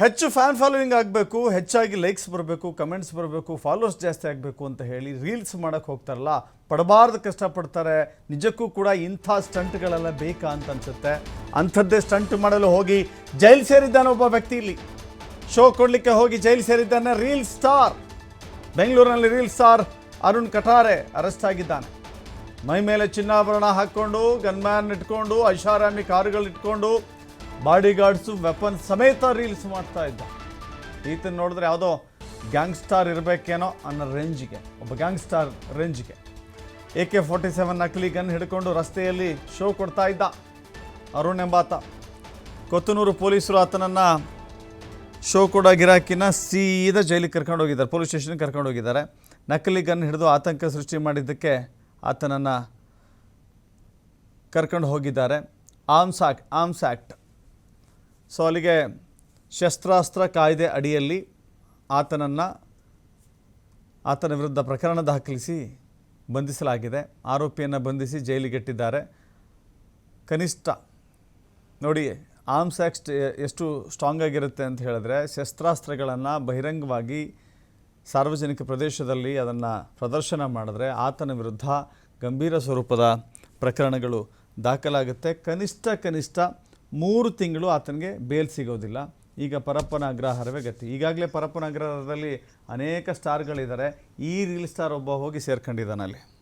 ಹೆಚ್ಚು fan following ಆಗಬೇಕು, ಹೆಚ್ಚಾಗಿ ಲೈಕ್ಸ್ ಬರಬೇಕು ಕಮೆಂಟ್ಸ್ ಬರಬೇಕು ಫಾಲೋವರ್ಸ್ ಜಾಸ್ತಿ ಆಗಬೇಕು ಅಂತ ಹೇಳಿ ರೀಲ್ಸ್ ಮಾಡೋಕ್ಕೆ ಹೋಗ್ತಾರಲ್ಲ, ಪಡಬಾರ್ದು ಕಷ್ಟಪಡ್ತಾರೆ. ನಿಜಕ್ಕೂ ಕೂಡ ಇಂಥ ಸ್ಟಂಟ್ಗಳೆಲ್ಲ ಬೇಕಾ ಅಂತ ಅನ್ಸುತ್ತೆ. ಅಂಥದ್ದೇ ಸ್ಟಂಟ್ ಮಾಡಲು ಹೋಗಿ ಜೈಲು ಸೇರಿದ್ದಾನೆ ಒಬ್ಬ ವ್ಯಕ್ತಿ ಇಲ್ಲಿ. ಶೋ ಕೊಡಲಿಕ್ಕೆ ಹೋಗಿ ಜೈಲು ಸೇರಿದ್ದಾನೆ ರೀಲ್ ಸ್ಟಾರ್ ಬೆಂಗಳೂರಿನಲ್ಲಿ reel star Arun Katare arrest ಆಗಿದ್ದಾನೆ. ಮೈ ಮೇಲೆ ಚಿನ್ನಾಭರಣ ಹಾಕ್ಕೊಂಡು ಗನ್ಮ್ಯಾನ್ ಇಟ್ಕೊಂಡು, ಐಷಾರಾಮಿ ಕಾರುಗಳು ಇಟ್ಕೊಂಡು ಬಾಡಿ ಗಾರ್ಡ್ಸು ವೆಪನ್ ಸಮೇತ ರೀಲ್ಸ್ ಮಾಡ್ತಾ ಇದ್ದ. ಈತನ ನೋಡಿದ್ರೆ ಯಾವುದೋ ಗ್ಯಾಂಗ್ಸ್ಟಾರ್ ಇರಬೇಕೇನೋ ಅನ್ನೋ ರೇಂಜ್ಗೆ, ಒಬ್ಬ ಗ್ಯಾಂಗ್ಸ್ಟಾರ್ ರೇಂಜ್ಗೆ. ಎ ಕೆ ಫೋರ್ಟಿ ಸೆವೆನ್ ನಕಲಿ ಗನ್ ಹಿಡ್ಕೊಂಡು ರಸ್ತೆಯಲ್ಲಿ ಶೋ ಕೊಡ್ತಾ ಇದ್ದ ಅರುಣ್ ಎಂಬಾತ. ಕೊತ್ತನೂರು ಪೊಲೀಸರು ಆತನನ್ನು ಶೋ ಕೊಡೋ ಗಿರಾಕಿನ ಸೀದಾ ಜೈಲಿಗೆ ಕರ್ಕೊಂಡು ಹೋಗಿದ್ದಾರೆ, ಪೊಲೀಸ್ ಸ್ಟೇಷನ್ಗೆ ಕರ್ಕೊಂಡು ಹೋಗಿದ್ದಾರೆ. ನಕಲಿ ಗನ್ ಹಿಡಿದು ಆತಂಕ ಸೃಷ್ಟಿ ಮಾಡಿದ್ದಕ್ಕೆ ಆತನನ್ನು ಕರ್ಕೊಂಡು ಹೋಗಿದ್ದಾರೆ. Arms act arms act so ಅಲ್ಲಿಗೆ ಶಸ್ತ್ರಾಸ್ತ್ರ ಕಾಯ್ದೆ ಅಡಿಯಲ್ಲಿ ಆತನನ್ನು, ಆತನ ವಿರುದ್ಧ ಪ್ರಕರಣ ದಾಖಲಿಸಿ ಬಂಧಿಸಲಾಗಿದೆ. ಆರೋಪಿಯನ್ನು ಬಂಧಿಸಿ ಜೈಲಿಗೆಟ್ಟಿದ್ದಾರೆ ಕನಿಷ್ಠ, ನೋಡಿ ಆರ್ಮ್ಸ್ ಆ್ಯಕ್ಟ್ ಎಷ್ಟು ಸ್ಟ್ರಾಂಗ್ ಆಗಿರುತ್ತೆ ಅಂತ ಹೇಳಿದ್ರೆ, ಶಸ್ತ್ರಾಸ್ತ್ರಗಳನ್ನು ಬಹಿರಂಗವಾಗಿ ಸಾರ್ವಜನಿಕ ಪ್ರದೇಶದಲ್ಲಿ ಅದನ್ನು ಪ್ರದರ್ಶನ ಮಾಡಿದ್ರೆ ಆತನ ವಿರುದ್ಧ ಗಂಭೀರ ಸ್ವರೂಪದ ಪ್ರಕರಣಗಳು ದಾಖಲಾಗುತ್ತೆ. ಕನಿಷ್ಠ ಕನಿಷ್ಠ ಮೂರು ತಿಂಗಳು ಆತನಿಗೆ ಬೇಲ್ ಸಿಗೋದಿಲ್ಲ. ಈಗ ಪರಪ್ಪನ ಅಗ್ರಹಾರವೇ ಗತಿ. ಈಗಾಗಲೇ ಪರಪ್ಪನ ಅಗ್ರಹಾರದಲ್ಲಿ ಅನೇಕ ಸ್ಟಾರ್ಗಳಿದ್ದಾರೆ ಈ ರೀಲ್ ಸ್ಟಾರ್ ಒಬ್ಬ ಹೋಗಿ ಸೇರ್ಕೊಂಡಿದ್ದಾನೆ ಅಲ್ಲಿ.